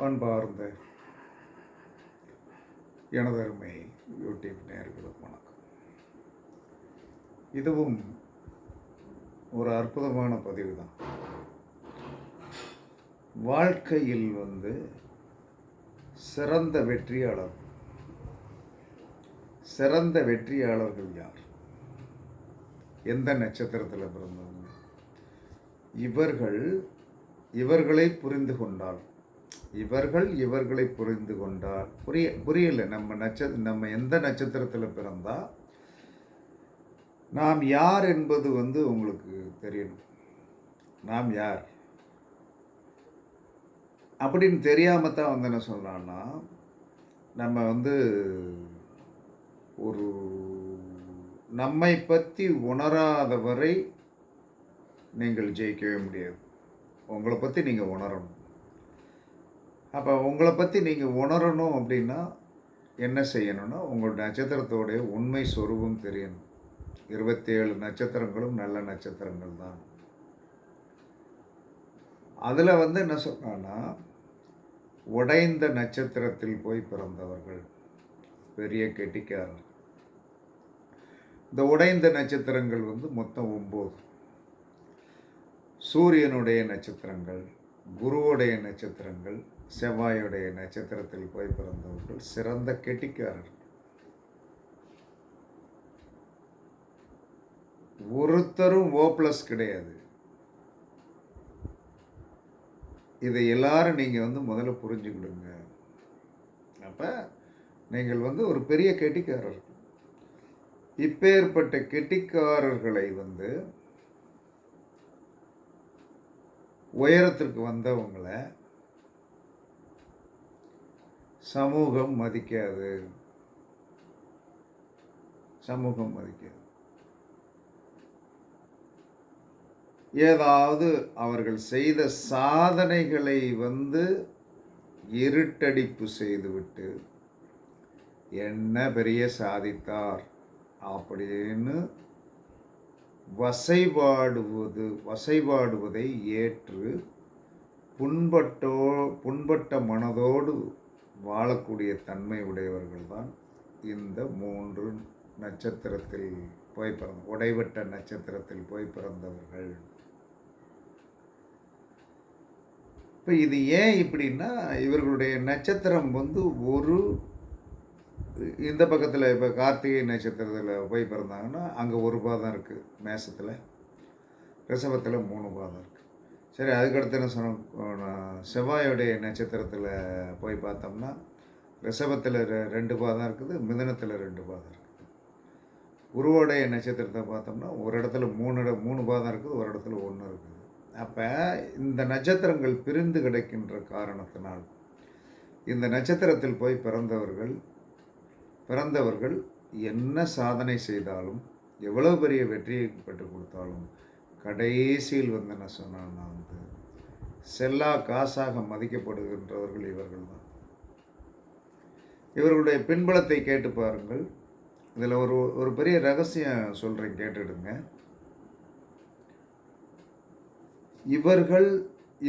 பண்பார்ந்த எனதருமை யூடியூப் நேர்களுக்கு வணக்கம். இதுவும் ஒரு அற்புதமான பதிவு தான் வாழ்க்கையில் வந்து சிறந்த வெற்றியாளர் சிறந்த வெற்றியாளர்கள் யார்? எந்த நட்சத்திரத்தில் பிறந்தவங்க? இவர்கள் இவர்களை புரிந்து கொண்டால் இவர்கள் இவர்களை புரிந்து கொண்டால் புரிய புரியல. நம்ம நட்ச நம்ம எந்த நட்சத்திரத்தில் பிறந்தால் நாம் யார் என்பது வந்து உங்களுக்கு தெரியணும். நாம் யார்? அப்படின்னு தெரியாமல் தான் வந்து என்ன சொல்லலாம்னா நம்ம வந்து ஒரு நம்மை பற்றி உணராத வரை நீங்கள் ஜெயிக்கவே முடியாது. உங்களை பற்றி நீங்கள் உணரணும். அப்போ உங்களை பற்றி நீங்கள் உணரணும் அப்படின்னா என்ன செய்யணும்னா உங்களோட நட்சத்திரத்தோடைய உண்மை சொருபம் தெரியணும். இருபத்தேழு நட்சத்திரங்களும் நல்ல நட்சத்திரங்கள் தான். அதில் வந்து என்ன சொன்னான்னா உடைந்த நட்சத்திரத்தில் போய் பிறந்தவர்கள் பெரிய கெட்டிக்காரர். இந்த உடைந்த நட்சத்திரங்கள் வந்து மொத்தம் ஒம்பது. சூரியனுடைய நட்சத்திரங்கள் குருவுடைய நட்சத்திரங்கள் செவ்வாயுடைய நட்சத்திரத்தில் போய் பிறந்தவர்கள் சிறந்த கெட்டிக்காரர்கள். ஒருத்தரும் ஓ ப்ளஸ் கிடையாது. இதை எல்லாரும் நீங்கள் வந்து முதல்ல புரிஞ்சுக்கிடுங்க. அப்போ நீங்கள் வந்து ஒரு பெரிய கெட்டிக்காரர். இப்பேற்பட்ட கெட்டிக்காரர்களை வந்து உயரத்திற்கு வந்தவங்களை சமூகம் மதிக்காது. சமூகம் மதிக்காது. ஏதாவது அவர்கள் செய்த சாதனைகளை வந்து இருட்டடிப்பு செய்துவிட்டு என்ன பெரிய சாதித்தார் அப்படின்னு வசைபாடுவது வசைபாடுவதை ஏற்று புண்பட்டோ புண்பட்ட மனதோடு வாழக்கூடிய தன்மை உடையவர்கள் தான் இந்த மூன்று நட்சத்திரத்தில் போய் பிறந்த உடைவட்ட நட்சத்திரத்தில் போய் பிறந்தவர்கள். இப்போ இது ஏன் இப்படின்னா இவர்களுடைய நட்சத்திரம் வந்து ஒரு இந்த பக்கத்தில் இப்போ கார்த்திகை நட்சத்திரத்தில் போய் பிறந்தாங்கன்னா அங்கே ஒரு பாதம் இருக்குது மேசத்தில். ரிஷபத்தில் மூணு பாதம் இருக்குது சரி அதுக்கடுத்து என்ன சொன்னோம் செவ்வாயுடைய நட்சத்திரத்தில் போய் பார்த்தோம்னா ரிஷபத்தில் ரெண்டு பாதம் இருக்குது மிதனத்தில் ரெண்டு பாதம் இருக்குது குருவோடைய நட்சத்திரத்தை பார்த்தோம்னா ஒரு இடத்துல மூணு இட மூணு பாதம் இருக்குது ஒரு இடத்துல ஒன்று இருக்குது. அப்போ இந்த நட்சத்திரங்கள் பிரிந்து கிடைக்கின்ற காரணத்தினால் இந்த நட்சத்திரத்தில் போய் பிறந்தவர்கள் பிறந்தவர்கள் என்ன சாதனை செய்தாலும் எவ்வளோ பெரிய வெற்றியை பெற்றுக் கொடுத்தாலும் கடைசியில் வந்து என்ன சொன்னான்னா வந்து செல்லா காசாக மதிக்கப்படுகின்றவர்கள் இவர்கள் தான். இவர்களுடைய பின்பலத்தை கேட்டு பாருங்கள். இதில் ஒரு ஒரு பெரிய ரகசியம் சொல்கிறேன் கேட்டுடுங்க. இவர்கள்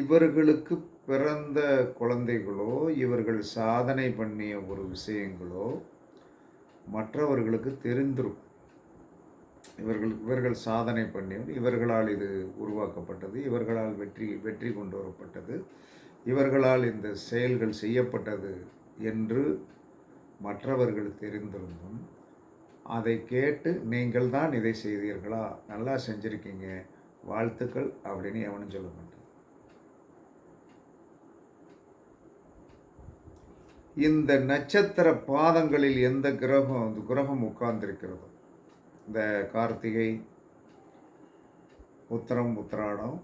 இவர்களுக்கு பிறந்த குழந்தைகளோ இவர்கள் சாதனை பண்ணிய ஒரு விஷயங்களோ மற்றவர்களுக்கு தெரிந்திரும் இவர்கள் இவர்கள் சாதனை பண்ணியவர் இவர்களால் இது உருவாக்கப்பட்டது இவர்களால் வெற்றி வெற்றி கொண்டு வரப்பட்டது இவர்களால் இந்த செயல்கள் செய்யப்பட்டது என்று மற்றவர்கள் தெரிந்திருந்தும் அதை கேட்டு நீங்கள் தான் இதை செய்தீர்களா? நல்லா செஞ்சுருக்கீங்க. வாழ்த்துக்கள் அப்படின்னு எவனும் சொல்ல மாட்டான் இந்த நட்சத்திர பாதங்களில் எந்த கிரகம் அந்த கிரகம் உட்கார்ந்திருக்கிறதோ இந்த கார்த்திகை உத்தரம் உத்திராடம்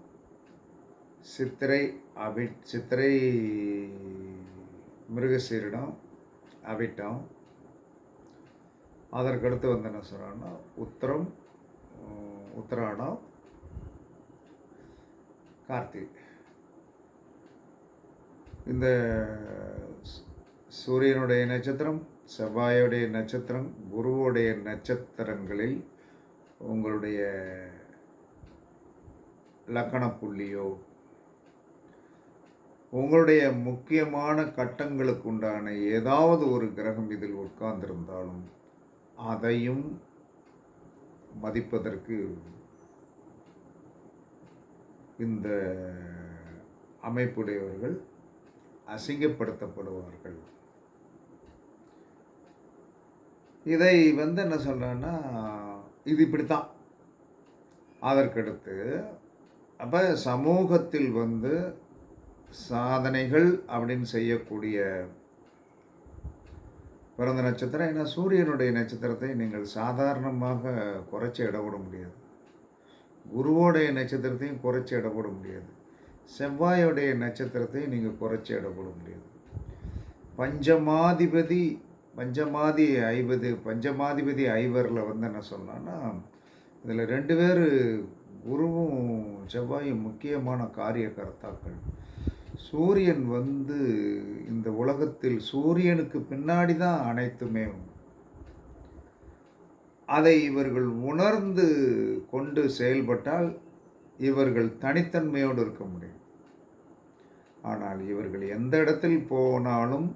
சித்திரை அபி சித்திரை மிருகசீரிடம் அவிட்டம். அதற்கடுத்து வந்து என்ன சொல்கிறாங்கன்னா உத்தரம் உத்திராடம் கார்த்திகை. இந்த சூரியனுடைய நட்சத்திரம் செவ்வாயுடைய நட்சத்திரம் குருவுடைய நட்சத்திரங்களில் உங்களுடைய லக்கண புள்ளியோ உங்களுடைய முக்கியமான கட்டங்களுக்கு உண்டான ஏதாவது ஒரு கிரகம் இதில் உட்கார்ந்திருந்தாலும் அதையும் மதிப்பதற்கு இந்த அமைப்புடையவர்கள் அசிங்கப்படுத்தப்படுவார்கள். இதை வந்து என்ன சொல்கிறேன்னா இது இப்படித்தான். அதற்கடுத்து அப்போ சமூகத்தில் வந்து சாதனைகள் அப்படின்னு செய்யக்கூடிய பிறந்த நட்சத்திரம் ஏன்னா சூரியனுடைய நட்சத்திரத்தை நீங்கள் சாதாரணமாக குறைச்சி இட விட முடியாது. குருவோடைய நட்சத்திரத்தையும் குறைச்சி இட முடியாது. செவ்வாயோடைய நட்சத்திரத்தை நீங்கள் குறைச்சி இடப்பட முடியாது. பஞ்சமாதிபதி பஞ்சமாதி ஐவது பஞ்சமாதிபதி ஐவரில் வந்து என்ன சொன்னான்னா இதில் ரெண்டு பேர் குருவும் செவ்வாயும் முக்கியமான காரிய கர்த்தாக்கள் சூரியன் வந்து இந்த உலகத்தில் சூரியனுக்கு பின்னாடி தான் அனைத்துமே அதை இவர்கள் உணர்ந்து கொண்டு செயல்பட்டால் இவர்கள் தனித்தன்மையோடு இருக்க முடியும். ஆனால் இவர்கள் எந்த இடத்தில் போனாலும்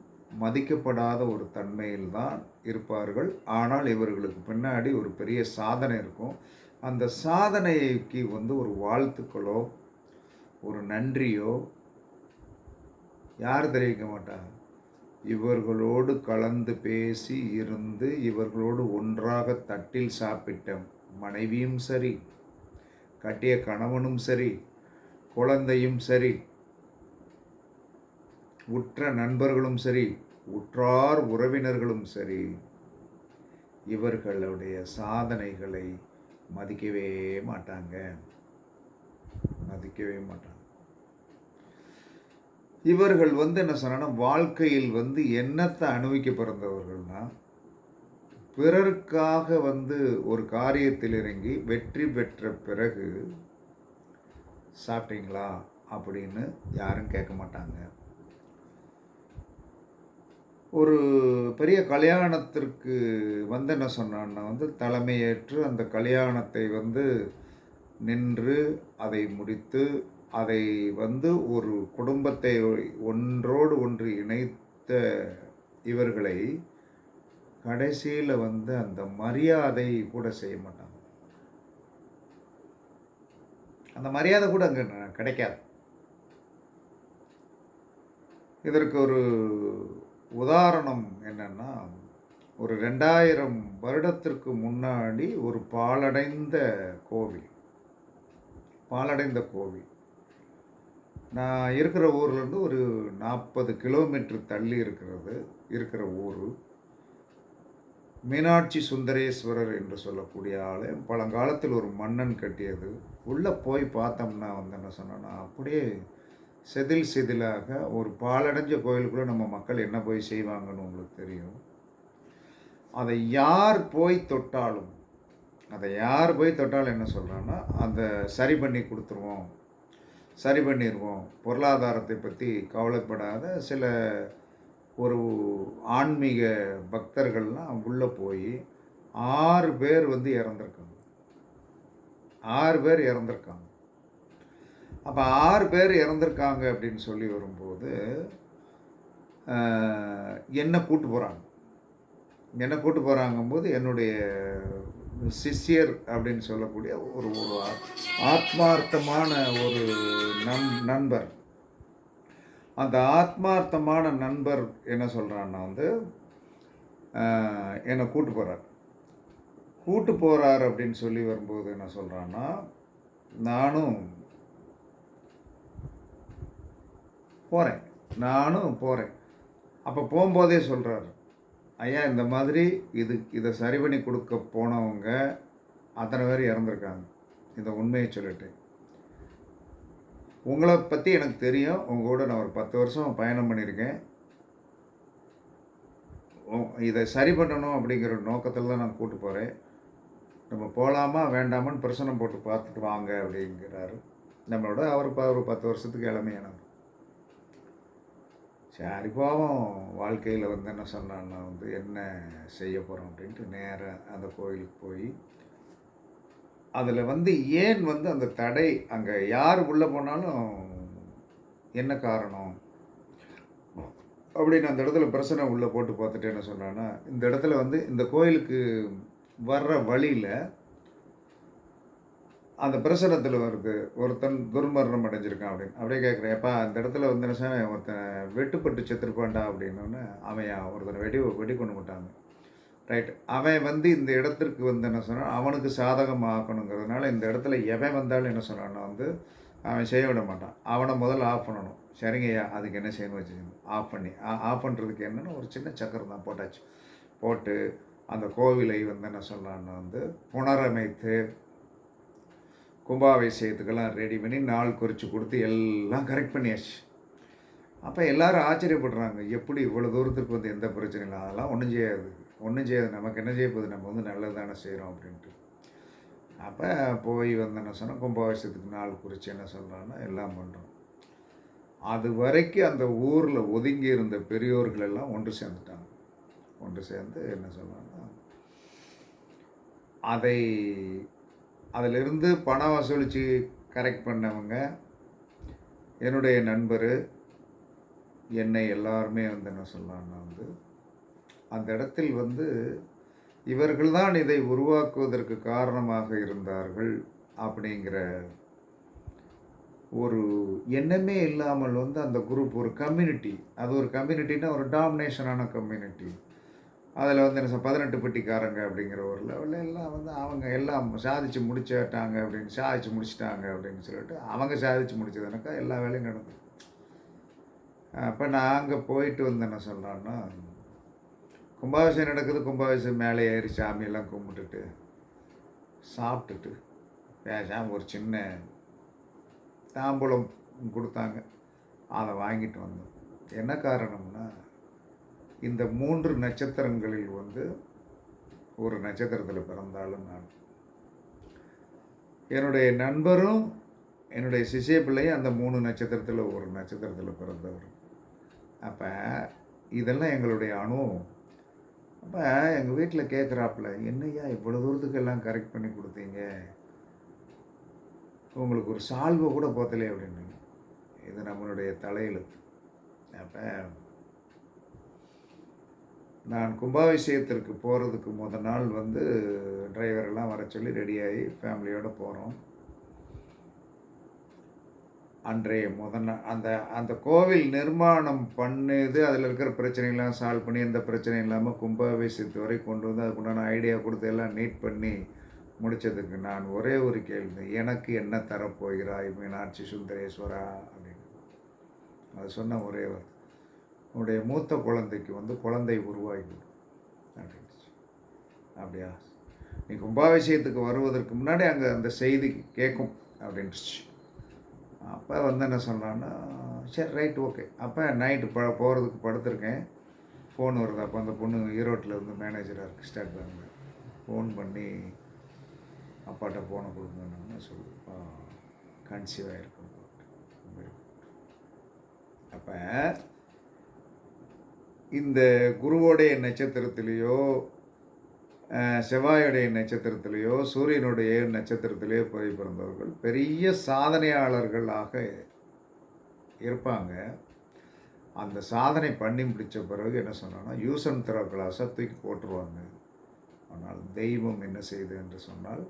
மதிக்கப்படாத ஒரு தன்மையில் தான் இருப்பார்கள். ஆனால் இவர்களுக்கு பின்னாடி ஒரு பெரிய சாதனை இருக்கும். அந்த சாதனைக்கு வந்து ஒரு வாழ்த்துக்களோ ஒரு நன்றியோ யார் தெரிவிக்க மாட்டாங்க இவர்களோடு கலந்து பேசி இருந்து இவர்களோடு ஒன்றாக தட்டில் சாப்பிட்ட மனைவியும் சரி கட்டிய கணவனும் சரி குழந்தையும் சரி உற்ற நண்பர்களும் சரி உற்றார் உறவினர்களும் சரி இவர்களுடைய சாதனைகளை மதிக்கவே மாட்டாங்க. மதிக்கவே மாட்டாங்க. இவர்கள் வந்து என்ன சொன்னா வாழ்க்கையில் வந்து என்னத்தை அனுபவிக்க பிறந்தவர்கள்னா பிறருக்காக வந்து ஒரு காரியத்தில் இறங்கி வெற்றி பெற்ற பிறகு சாப்பிட்டீங்களா? அப்படின்னு யாரும் கேட்க மாட்டாங்க. ஒரு பெரிய கல்யாணத்திற்கு வந்து என்ன சொன்னான்னா வந்து தலைமையேற்று அந்த கல்யாணத்தை வந்து நின்று அதை முடித்து அதை வந்து ஒரு குடும்பத்தை ஒன்றோடு ஒன்று இணைத்த இவர்களை கடைசியில் வந்து அந்த மரியாதை கூட செய்ய மாட்டாங்க. அந்த மரியாதை கூட அங்கே கிடைக்காது. இதற்கு ஒரு உதாரணம் என்னென்னா ஒரு ரெண்டாயிரம் வருடத்திற்கு முன்னாடி ஒரு பாலடைந்த கோவில். பாலடைந்த கோவில். நான் இருக்கிற ஊர்லேருந்து ஒரு நாற்பது கிலோமீட்டர் தள்ளி இருக்கிறது இருக்கிற ஊர். மீனாட்சி சுந்தரேஸ்வரர் என்று சொல்லக்கூடிய ஆலயம் பழங்காலத்தில் ஒரு மன்னன் கட்டியது. உள்ளே போய் பார்த்தோம்னா வந்து என்ன சொன்னோன்னா அப்படியே செதில் செதிலாக ஒரு பாலடைஞ்ச கோயிலுக்குள்ளே நம்ம மக்கள் என்ன போய் செய்வாங்கன்னு உங்களுக்கு தெரியும். அதை யார் போய் தொட்டாலும் அதை யார் போய் தொட்டாலும் என்ன சொல்கிறான்னா அந்த சரி பண்ணி கொடுத்துருவோம் சரி பண்ணிடுவோம் பொருளாதாரத்தை பற்றி கவலைப்படாத சில ஒரு ஆன்மீக பக்தர்கள்லாம் உள்ளே போய் ஆறு பேர் வந்து இறந்துருக்காங்க. ஆறு பேர் இறந்துருக்காங்க. அப்போ ஆறு பேர் இறந்துருக்காங்க அப்படின்னு சொல்லி வரும்போது என்னை கூட்டு போகிறாங்க என்னை கூட்டு போகிறாங்கும்போது என்னுடைய சிஷ்யர் அப்படின்னு சொல்லக்கூடிய ஒரு ஒரு ஆத்மார்த்தமான ஒரு நம் நண்பர். அந்த ஆத்மார்த்தமான நண்பர் என்ன சொல்கிறான்னா வந்து என்னை கூட்டு போகிறார் கூட்டு போகிறார் அப்படின்னு சொல்லி வரும்போது என்ன சொல்கிறான்னா நானும் போகிறேன் நானும் போகிறேன் அப்போ போகும்போதே சொல்கிறாரு ஐயா இந்த மாதிரி இது இதை சரி பண்ணி கொடுக்க போனவங்க அத்தனை பேர் இறந்துருக்காங்க. இந்த உண்மையை சொல்லிட்டு. உங்களை பற்றி எனக்கு தெரியும். உங்கள் கூட நான் ஒரு பத்து வருஷம் பயணம் பண்ணியிருக்கேன். இதை சரி பண்ணணும் அப்படிங்கிற நோக்கத்தில் தான் நான் கூப்பிட்டு போகிறேன் நம்ம போகலாமா வேண்டாமான்னு பிரச்சனை போட்டு பார்த்துட்டு வாங்க அப்படிங்கிறாரு. நம்மளோட அவர் ஒரு பத்து வருஷத்துக்கு இளமையானவர். சரி பாவம் வாழ்க்கையில் வந்து என்ன சொன்னான்னா வந்து என்ன செய்ய போகிறோம் அப்படின்ட்டு நேராக அந்த கோயிலுக்கு போய் அதில் வந்து ஏன் வந்து அந்த தடை அங்கே யார் உள்ளே போனாலும் என்ன காரணம்? அப்படின்னு அந்த இடத்துல பிரச்சனை உள்ளே போட்டு பார்த்துட்டு என்ன சொன்னான்னா இந்த இடத்துல வந்து இந்த கோயிலுக்கு வர்ற வழியில் அந்த பிரசனத்தில் வருது ஒருத்தன் துர்மரணம் அடைஞ்சிருக்கான் அப்படின்னு. அப்படியே கேட்குறேன் எப்பா அந்த இடத்துல வந்து என்ன சொன்னேன்? ஒருத்தன் வெட்டுப்பட்டு செத்துருப்பான்டா அப்படின்னோடனே அவன் ஒருத்தனை வெடி வெடி கொண்டு விட்டாங்க ரைட் அவன் வந்து இந்த இடத்திற்கு வந்து என்ன சொன்னான்? அவனுக்கு சாதகம் ஆக்கணுங்கிறதுனால இந்த இடத்துல எவன் வந்தாலும் என்ன சொன்னான்னா வந்து அவன் செய்ய விட மாட்டான். அவனை முதல்ல ஆஃப் பண்ணணும். சரிங்கய்யா அதுக்கு என்ன செய்யணும் வச்சுக்கணும் ஆஃப் பண்ணி ஆஃப் பண்ணுறதுக்கு என்னென்னா ஒரு சின்ன சக்கரம் தான் போட்டாச்சு. போட்டு அந்த கோவிலை வந்து என்ன சொல்லலான்னா வந்து புனரமைத்து கும்பாபிஷேகத்துக்கெல்லாம் ரெடி பண்ணி நாள் குறித்து கொடுத்து எல்லாம் கரெக்ட் பண்ணியாச்சு. அப்போ எல்லோரும் ஆச்சரியப்படுறாங்க. எப்படி இவ்வளோ தூரத்துக்கு வந்து எந்த பிரச்சனையும் இல்லை. அதெல்லாம் ஒன்றும் செய்யாது. ஒன்றும் செய்யாது. நமக்கு என்ன செய்ய போகுது? நம்ம வந்து நல்லது தானே செய்கிறோம் அப்படின்ட்டு. அப்போ போய் வந்து என்ன சொன்னால் கும்பாபிஷேகத்துக்கு நாள் குறித்து என்ன சொல்கிறான்னா எல்லாம் பண்ணுறோம் அது வரைக்கும் அந்த ஊரில் ஒதுங்கி இருந்த பெரியோர்கள் எல்லாம் ஒன்று சேர்ந்துட்டாங்க. ஒன்று சேர்ந்து என்ன சொல்கிறாங்கன்னா அதை அதிலிருந்து பணம் வசூலித்து கரெக்ட் பண்ணவங்க என்னுடைய நண்பர் என்னை எல்லாருமே வந்து என்ன சொல்லலாம்னா வந்து அந்த இடத்தில் வந்து இவர்கள்தான் இதை உருவாக்குவதற்கு காரணமாக இருந்தார்கள் அப்படிங்கிற ஒரு எண்ணமே இல்லாமல் வந்து அந்த குரூப் ஒரு கம்யூனிட்டி அது ஒரு கம்யூனிட்டின்னா ஒரு டாமினேஷனான கம்யூனிட்டி அதில் வந்து என்ன பதினெட்டு பெட்டிக்காரங்க அப்படிங்கிற ஒரு லெவலில் எல்லாம் வந்து அவங்க எல்லாம் சாதிச்சு முடிச்சிட்டாங்க அப்படின்னு சாதிச்சு முடிச்சிட்டாங்க அப்படின்னு சொல்லிட்டு அவங்க சாதிச்சு முடிச்சதுனாக்கா எல்லா வேலையும் நடந்தது. அப்போ நான் அங்கே போயிட்டு வந்து என்ன சொல்கிறேன்னா கும்பாபிஷேகம் நடக்குது கும்பாபிஷேகம் மேலே ஏறி சாமியெல்லாம் கும்பிட்டுட்டு சாப்பிட்டுட்டு பேசாமல் ஒரு சின்ன தாம்பூலம் கொடுத்தாங்க. அதை வாங்கிட்டு வந்தோம். என்ன காரணம்னா இந்த மூன்று நட்சத்திரங்களில் வந்து ஒரு நட்சத்திரத்தில் பிறந்தாலும் நான். என்னுடைய நண்பரும் என்னுடைய சிசிய பிள்ளையும் அந்த மூணு நட்சத்திரத்தில் ஒரு நட்சத்திரத்தில் பிறந்தவர். அப்போ இதெல்லாம் எங்களுடைய அனுபவம். அப்போ எங்கள் வீட்டில் கேட்குறாப்புல என்னையா இவ்வளோ தூரத்துக்கு எல்லாம் கரெக்ட் பண்ணி கொடுத்தீங்க? உங்களுக்கு ஒரு சால்வை கூட போத்தலையே அப்படின்னு இது நம்மளுடைய தலையெழுத்து. அப்போ நான் கும்பாபிஷேகத்திற்கு போகிறதுக்கு முத நாள் வந்து டிரைவரெல்லாம் வர சொல்லி ரெடியாகி ஃபேமிலியோடு போகிறோம் அன்றைய முத நாள் அந்த அந்த கோவில் நிர்மாணம் பண்ணுது அதில் இருக்கிற பிரச்சனைகள்லாம் சால்வ் பண்ணி எந்த பிரச்சனையும் இல்லாமல் கும்பாபிஷேகத்து வரை கொண்டு வந்து அதுக்குண்டான ஐடியா கொடுத்து எல்லாம் நீட் பண்ணி முடித்ததுக்கு நான் ஒரே ஒரு கேள்வி எனக்கு என்ன தரப்போகிறாய் மீனாட்சி சுந்தரேஸ்வரா அப்படின்னு. அது சொன்ன ஒரே வார்த்தை. உன்னுடைய மூத்த குழந்தைக்கு வந்து குழந்தை உருவாகிவிடும் அப்படின்ச்சு அப்படியா? நீ கும்பாபிஷேகத்துக்கு வருவதற்கு முன்னாடி அங்கே அந்த செய்தி கேட்கும் அப்படின்ட்டுச்சு அப்போ வந்து என்ன சொல்கிறான்னா சரி ரைட் ஓகே அப்போ நைட்டு ப போகிறதுக்கு படுத்திருக்கேன். ஃபோன் வருது. அப்போ அந்த பொண்ணு ஈரோட்டில் இருந்து மேனேஜராக இருக்குது ஸ்டேட் பேங்கில் ஃபோன் பண்ணி அப்பாட்ட ஃபோனை கொடுங்கன்னு சொல்லுவா கன்சீவ் ஆகிருக்கும் அப்போ இந்த குருவோடைய நட்சத்திரத்திலேயோ செவ்வாயுடைய நட்சத்திரத்திலேயோ சூரியனுடைய நட்சத்திரத்திலேயோ போய் பிறந்தவர்கள் பெரிய சாதனையாளர்களாக இருப்பாங்க. அந்த சாதனை பண்ணி முடித்த பிறகு என்ன சொன்னால் யூசன் அண்ட் த்ரோ கிளாஸை தூக்கி போட்டுருவாங்க. ஆனால் தெய்வம் என்ன செய்யுது என்று சொன்னால்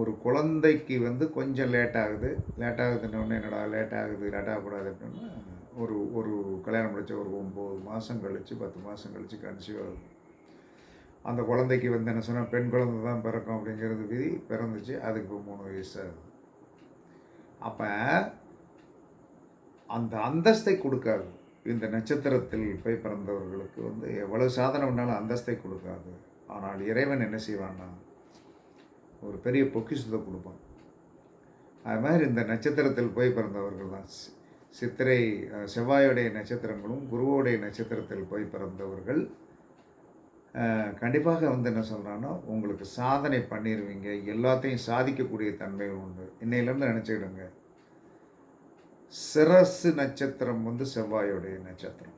ஒரு குழந்தைக்கு வந்து கொஞ்சம் லேட் ஆகுது. லேட் ஆகுதுன்னு என்னடா லேட் ஆகுது லேட் ஆகக்கூடாது அப்படின்னா ஒரு ஒரு கல்யாணம் முடிச்ச ஒரு ஒம்பது மாதம் கழித்து பத்து மாதம் கழித்து கன்சீவ் ஆகுது அந்த குழந்தைக்கு வந்து என்ன சொன்னால் பெண் குழந்தை தான் பிறக்கும் அப்படிங்கிறது விதி பிறந்துச்சு. அதுக்கு இப்போ மூணு வயசு ஆகுது. அப்போ அந்த அந்தஸ்தை கொடுக்காது. இந்த நட்சத்திரத்தில் போய் பிறந்தவர்களுக்கு வந்து எவ்வளவு சாதனை பண்ணாலும் அந்தஸ்தை கொடுக்காது. ஆனால் இறைவன் என்ன செய்வான்னா ஒரு பெரிய பொக்கிஷத்தை கொடுப்பான். அது மாதிரி இந்த நட்சத்திரத்தில் போய் பிறந்தவர்கள் தான். சித்திரை செவ்வாயுடைய நட்சத்திரங்களும் குருவோடைய நட்சத்திரத்தில் போய் பிறந்தவர்கள். கண்டிப்பாக வந்து என்ன சொல்கிறான்னா உங்களுக்கு சாதனை பண்ணிடுவீங்க எல்லாத்தையும் சாதிக்கக்கூடிய தன்மை உண்டு. இன்னையிலேருந்து நினச்சிக்கிடுங்க. சிரசு நட்சத்திரம் வந்து செவ்வாயுடைய நட்சத்திரம்.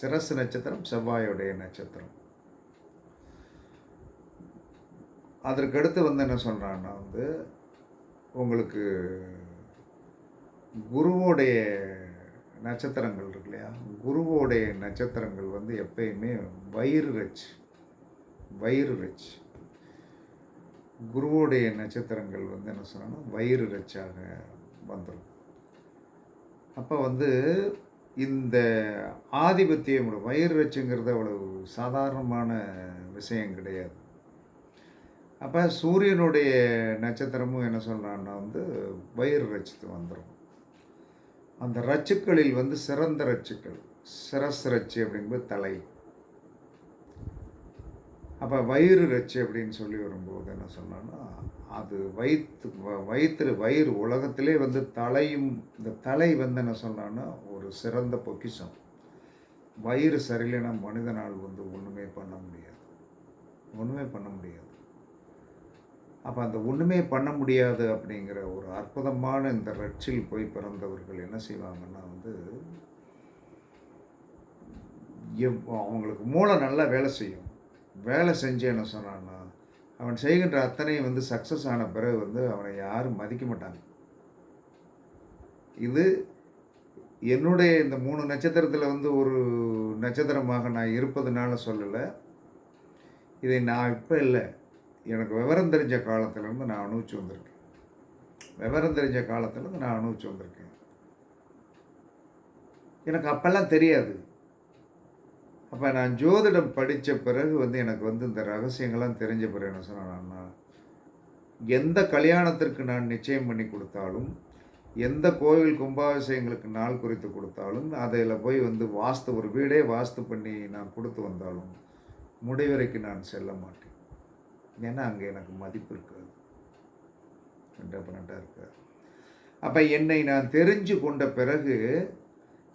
சிரசு நட்சத்திரம் செவ்வாயுடைய நட்சத்திரம். அதற்கடுத்து வந்து என்ன சொல்கிறான்னா வந்து உங்களுக்கு குருவோடைய நட்சத்திரங்கள் இருக்கு இல்லையா? குருவோடைய நட்சத்திரங்கள் வந்து எப்பயுமே வயிறு ரச் வயிறு ரச் குருவோடைய நட்சத்திரங்கள் வந்து என்ன சொன்னால் வயிறு ரச்சாக வந்துடும் அப்போ வந்து இந்த ஆதிபத்தியம் வயிறு ரச்சுங்கிறது அவ்வளவு சாதாரணமான விஷயம் கிடையாது. அப்போ சூரியனுடைய நட்சத்திரமும் என்ன சொல்கிறான்னா வந்து வயிறு ரச்சித்து வந்துடும் அந்த ரச்சுக்களில் வந்து சிறந்த ரச்சுக்கள். சிரஸ் ரச்சு அப்படிங்கும்போது தலை. அப்போ வயிறு ரச்சு அப்படின்னு சொல்லி வரும்போது என்ன சொன்னோன்னா அது வயிற்று வயிற்று வயிறு உலகத்திலே வந்து தலையும் இந்த தலை வந்து என்ன சொன்னான்னா ஒரு சிறந்த பொக்கிஷம். வயிறு சரியில்லைன்னா மனிதனால் வந்து ஒன்றுமே பண்ண முடியாது. ஒன்றுமே பண்ண முடியாது. அப்போ அந்த ஒன்றுமே பண்ண முடியாது அப்படிங்கிற ஒரு அற்புதமான இந்த ரட்சில் போய் பிறந்தவர்கள் என்ன செய்வாங்கன்னா வந்து எவ் அவங்களுக்கு மூளை நல்லா வேலை செய்யும். வேலை செஞ்சு என்ன சொன்னான்னா அவன் செய்கின்ற அத்தனையும் வந்து சக்ஸஸ் ஆன பிறகு வந்து அவனை யாரும் மதிக்க மாட்டாங்க. இது என்னுடைய இந்த மூணு நட்சத்திரத்தில் வந்து ஒரு நட்சத்திரமாக நான் இருப்பதுனால சொல்லலை. இதை நான் இப்போ இல்லை. எனக்கு விவரம் தெரிஞ்ச காலத்துலேருந்து நான் அனுபவிச்சு வந்திருக்கேன். விவரம் தெரிஞ்ச காலத்துலேருந்து நான் அனுபவிச்சு வந்திருக்கேன். எனக்கு அப்போல்லாம் தெரியாது. அப்போ நான் ஜோதிடம் படித்த பிறகு வந்து எனக்கு வந்து இந்த ரகசியங்கள்லாம் தெரிஞ்ச பிறகு என்ன சொன்னேன்னா எந்த கல்யாணத்திற்கு நான் நிச்சயம் பண்ணி கொடுத்தாலும் எந்த கோவில் கும்பாபிஷேகங்களுக்கு நாள் குறித்து கொடுத்தாலும் அதில் போய் வந்து வாஸ்து ஒரு வீடே வாஸ்து பண்ணி நான் கொடுத்து வந்தாலும் முடிவரைக்கு நான் செல்ல மாட்டேன். ஏன்னா அங்கே எனக்கு மதிப்பு இருக்காது. டெஃபினட்டாக இருக்காது. அப்போ என்னை நான் தெரிஞ்சு கொண்ட பிறகு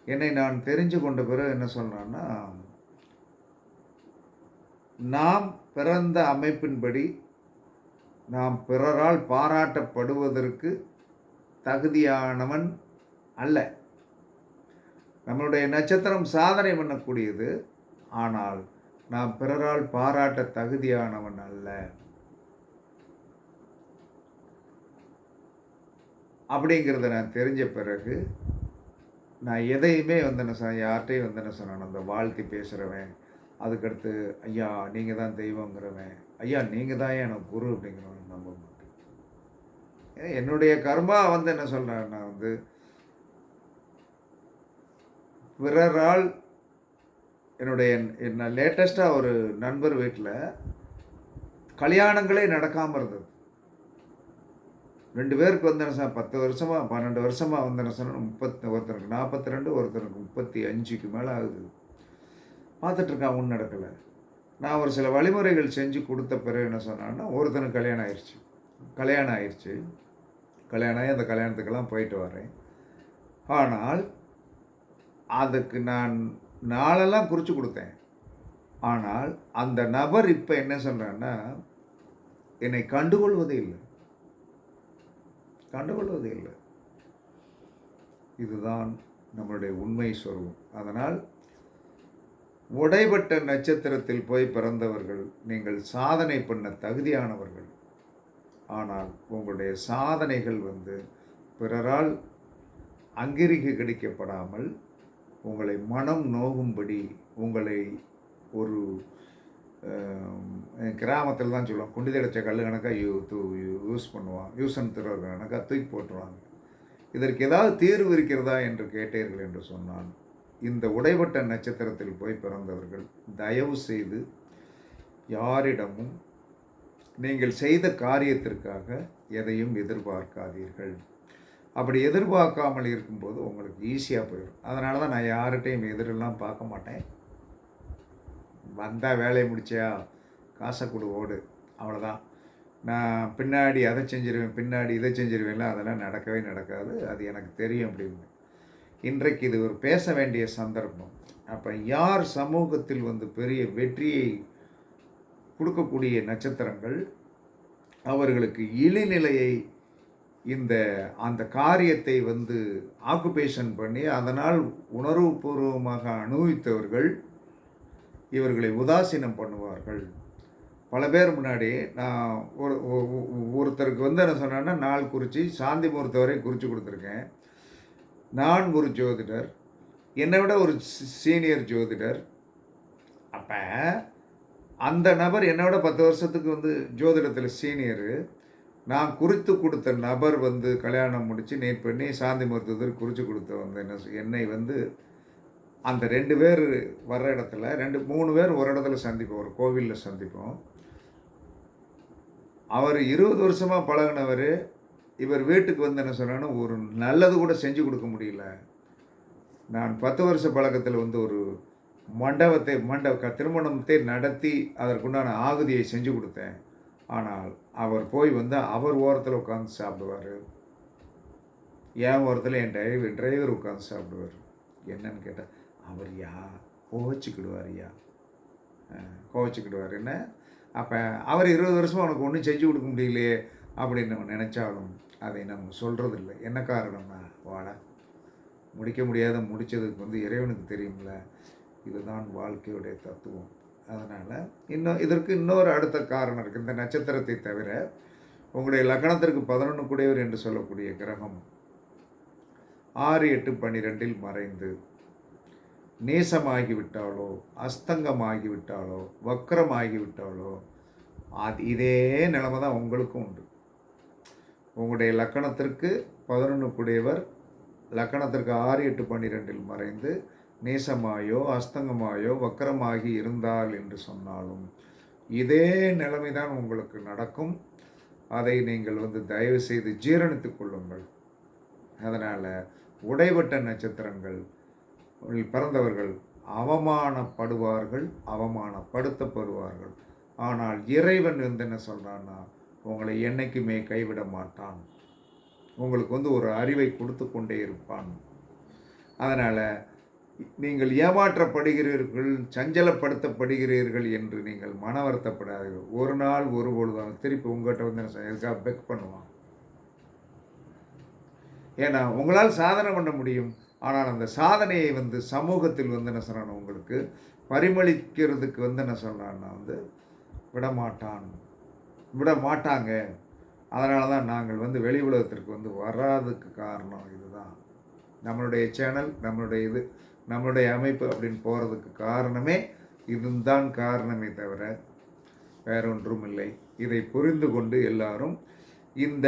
என்னை நான் தெரிஞ்சு கொண்ட பிறகு என்ன சொல்கிறேன்னா நாம் பிறந்த அமைப்பின்படி நாம் பிறரால் பாராட்டப்படுவதற்கு தகுதியானவன் அல்ல. நம்மளுடைய நட்சத்திரம் சாதனை பண்ணக்கூடியது. ஆனால் நான் பிறரால் பாராட்ட தகுதியானவன் அல்ல. அப்படிங்கிறத நான் தெரிஞ்ச பிறகு நான் எதையுமே வந்து என்ன சொன்னேன் யார்கிட்டையும் வந்து என்ன சொன்னேன் அந்த வாழ்த்தி பேசுகிறவன் அதுக்கடுத்து ஐயா நீங்கள் தான் தெய்வங்கிறவன் ஐயா நீங்கள் தான் எனக்கு குரு அப்படிங்கிறவன் நம்ப மாட்டேன். ஏன்னா என்னுடைய கர்மா வந்து என்ன சொல்கிறேன் நான் வந்து பிறரால் என்னுடைய என்ன லேட்டஸ்ட்டாக ஒரு நண்பர் வீட்டில் கல்யாணங்களே நடக்காமல் இருந்தது. ரெண்டு பேருக்கு வந்து என்ன பத்து வருஷமாக பன்னெண்டு வருஷமாக வந்து என்ன முப்பத்தி ஒருத்தருக்கு நாற்பத்தி ரெண்டு ஒருத்தருக்கு முப்பத்தி அஞ்சுக்கு மேலே ஆகுது. பார்த்துட்ருக்கான் ஒன்றும் நடக்கலை. நான் ஒரு சில வழிமுறைகள் செஞ்சு கொடுத்த பிறகு என்ன சொன்னான்னா ஒருத்தனுக்கு கல்யாணம் ஆயிடுச்சு கல்யாணம் ஆயிடுச்சு கல்யாணம் ஆகி அந்த கல்யாணத்துக்கெல்லாம் போயிட்டு வரேன். ஆனால் அதுக்கு நான் நாளெல்லாம் குறித்து கொடுத்தேன். ஆனால் அந்த நபர் இப்போ என்ன சொல்கிறான்னா என்னை கண்டுகொள்வதே இல்லை. கண்டுகொள்வதே இல்லை. இதுதான் நம்மளுடைய உண்மை சொருவும். அதனால் உடைபட்ட நட்சத்திரத்தில் போய் பிறந்தவர்கள் நீங்கள் சாதனை பண்ண தகுதியானவர்கள். ஆனால் உங்களுடைய சாதனைகள் வந்து பிறரால் அங்கீகரிக்கப்படாமல் உங்களை மனம் நோகும்படி உங்களை ஒரு கிராமத்தில் தான் சொல்லுவாங்க குண்டி தடைச்ச கல் கணக்காக யூ தூ யூஸ் பண்ணுவான் யூஸ் அண்ட் கணக்காக தூக்கி போட்டுருவாங்க. இதற்கு ஏதாவது தீர்வு இருக்கிறதா என்று கேட்டீர்கள் என்று சொன்னான் இந்த உடைபட்ட நட்சத்திரத்தில் போய் பிறந்தவர்கள் தயவு செய்து யாரிடமும் நீங்கள் செய்த காரியத்திற்காக எதையும் எதிர்பார்க்காதீர்கள். அப்படி எதிர்பார்க்காமல் இருக்கும்போது உங்களுக்கு ஈஸியாக போயிடும். அதனால தான் நான் யார்கிட்டையும் எதிரெல்லாம் பார்க்க மாட்டேன். வந்தால் வேலையை முடிச்சியா? காசை கொடு ஓடு. அவ்வளோதான் நான் பின்னாடி அதை செஞ்சிருவேன் பின்னாடி இதை செஞ்சிருவேன்ல அதெல்லாம் நடக்கவே நடக்காது. அது எனக்கு தெரியும் அப்படின்னு. இன்றைக்கு இது ஒரு பேச வேண்டிய சந்தர்ப்பம். அப்போ யார் சமூகத்தில் வந்து பெரிய வெற்றியை கொடுக்கக்கூடிய நட்சத்திரங்கள் அவர்களுக்கு இழிநிலையை இந்த அந்த காரியத்தை வந்து ஆக்குபேஷன் பண்ணி அதனால் உணர்வுபூர்வமாக அனுபவித்தவர்கள் இவர்களை உதாசீனம் பண்ணுவார்கள். பல பேர் முன்னாடி நான் ஒரு ஒருத்தருக்கு வந்து என்ன சொன்னேன்னா நாள் குறித்து சாந்தி முகூர்த்தவரை குறித்து கொடுத்துருக்கேன். நான் ஒரு ஜோதிடர் என்னை விட ஒரு சீனியர் ஜோதிடர். அப்போ அந்த நபர் என்னை விட பத்து வருஷத்துக்கு வந்து ஜோதிடத்தில் சீனியரு. நான் குறித்து கொடுத்த நபர் வந்து கல்யாணம் முடித்து நேற்று பண்ணி சாந்தி மருத்துவத்தில் குறித்து கொடுத்த வந்து என்ன என்னை வந்து அந்த ரெண்டு பேர் வர்ற இடத்துல ரெண்டு மூணு பேர் ஒரு இடத்துல சந்திப்போம் ஒரு கோவிலில் சந்திப்போம். அவர் இருபது வருஷமாக பழகினவர் இவர் வீட்டுக்கு வந்து என்ன சொன்னான்னு ஒரு நல்லது கூட செஞ்சு கொடுக்க முடியல. நான் பத்து வருஷ பழக்கத்தில் வந்து ஒரு மண்டபத்தை மண்டப திருமணத்தை நடத்தி அதற்குண்டான ஆகுதியை செஞ்சு கொடுத்தேன். ஆனால் அவர் போய் வந்து அவர் ஓரத்தில் உட்காந்து சாப்பிடுவார். என் ஓரத்தில் என் டிரைவர் டிரைவர் உட்காந்து சாப்பிடுவார். என்னன்னு கேட்டால் அவர் யா கோவச்சிக்கிடுவார் யா கோவச்சிக்கிடுவார். என்ன? அப்போ அவர் இருபது வருஷம் உனக்கு ஒன்றும் செஞ்சு கொடுக்க முடியலையே அப்படின்னு நம்ம நினச்சாலும் அதை நம்ம சொல்கிறதில்ல என்ன காரணம்னா வாடா முடிக்க முடியாத முடித்ததுக்கு வந்து இறைவனுக்கு தெரியும்ல. இதுதான் வாழ்க்கையுடைய தத்துவம். அதனால் இன்னும் இதற்கு இன்னொரு அடுத்த காரணம் இருக்குது இந்த நட்சத்திரத்தை தவிர உங்களுடைய லக்னத்திற்கு பதினொன்று கூடியவர் என்று சொல்லக்கூடிய கிரகம் ஆறு எட்டு பன்னிரெண்டில் மறைந்து நேசமாகிவிட்டாலோ அஸ்தங்கமாகிவிட்டாலோ வக்கரமாகிவிட்டாலோ அது இதே நிலைமை தான் உங்களுக்கும் உண்டு. உங்களுடைய லக்கணத்திற்கு பதினொன்று கூடியவர் லக்கணத்திற்கு ஆறு எட்டு பன்னிரெண்டில் மறைந்து நேசமாயோ அஸ்தங்கமாயோ வக்கரமாகி இருந்தால் என்று சொன்னாலும் இதே நிலைமை தான் உங்களுக்கு நடக்கும். அதை நீங்கள் வந்து தயவு செய்து ஜீரணித்துக் கொள்ளுங்கள். அதனால் உடைபட்ட நட்சத்திரங்கள் பிறந்தவர்கள் அவமானப்படுவார்கள் அவமானப்படுத்தப்படுவார்கள். ஆனால் இறைவன் வந்து என்ன சொல்கிறான்னா உங்களை என்றைக்குமே கைவிட மாட்டான். உங்களுக்கு வந்து ஒரு அறிவை கொடுத்து கொண்டே இருப்பான். அதனால் நீங்கள் ஏமாற்றப்படுகிறீர்கள் சஞ்சலப்படுத்தப்படுகிறீர்கள் என்று நீங்கள் மன வருத்தப்படாதீர்கள். ஒரு நாள் ஒரு பொழுதும் திருப்பி உங்கள்கிட்ட வந்து என்ன எதுக்காக பெக் பண்ணுவான்? ஏன்னா உங்களால் சாதனை பண்ண முடியும். ஆனால் அந்த சாதனையை வந்து சமூகத்தில் வந்து என்ன சொல்கிறான் உங்களுக்கு பரிமளிக்கிறதுக்கு வந்து என்ன சொல்கிறான்னா வந்து விடமாட்டான். விட மாட்டாங்க அதனால தான் நாங்கள் வந்து வெளி உலகத்திற்கு வந்து வராதுக்கு காரணம் இதுதான். நம்மளுடைய சேனல் நம்மளுடைய இது நம்மளுடைய அமைப்பு அப்படின்னு போகிறதுக்கு காரணமே இதுதான் காரணமே தவிர வேறொன்றும் இல்லை. இதை புரிந்து கொண்டு எல்லாரும் இந்த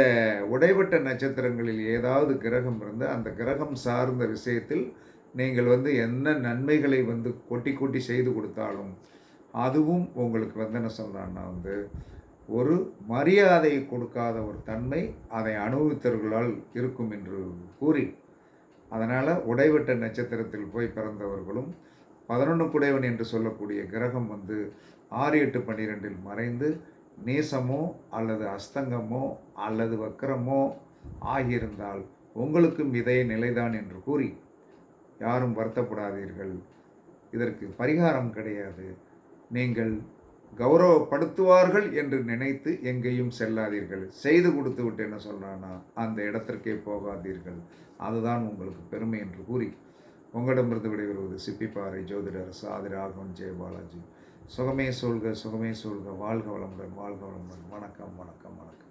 உடைபட்ட நட்சத்திரங்களில் ஏதாவது கிரகம் இருந்து அந்த கிரகம் சார்ந்த விஷயத்தில் நீங்கள் வந்து என்ன நன்மைகளை வந்து கொட்டி கொட்டி செய்து கொடுத்தாலும் அதுவும் உங்களுக்கு வந்து என்ன சொல்கிறான்னா வந்து ஒரு மரியாதை கொடுக்காத ஒரு தன்மை அதை அனுபவித்தவர்களால் இருக்கும் என்று கூறி அதனால் உடைவட்ட நட்சத்திரத்தில் போய் பிறந்தவர்களும் பதினொன்று குடைவன் என்று சொல்லக்கூடிய கிரகம் வந்து ஆறு எட்டு பன்னிரெண்டில் மறைந்து நேசமோ அல்லது அஸ்தங்கமோ அல்லது வக்கரமோ ஆகியிருந்தால் உங்களுக்கும் இதே நிலைதான் என்று கூறி யாரும் வருத்தப்படாதீர்கள். இதற்கு பரிகாரம் கிடையாது. நீங்கள் கௌரவப்படுத்துவார்கள் என்று நினைத்து எங்கேயும் செல்லாதீர்கள். செய்து கொடுத்து விட்டு என்ன சொல்கிறான்னா அந்த இடத்திற்கே போகாதீர்கள். அதுதான் உங்களுக்கு பெருமை என்று கூறி உங்களிடமிருந்து விடைபெறுவது சிப்பிப்பாறை ஜோதிடர் சாதி ராகவன் ஜெயபாலாஜி சுகமே சொல்க சுகமே சொல்க வாழ்க வளமுடன் வாழ்க வளமுடன். வணக்கம் வணக்கம் வணக்கம்.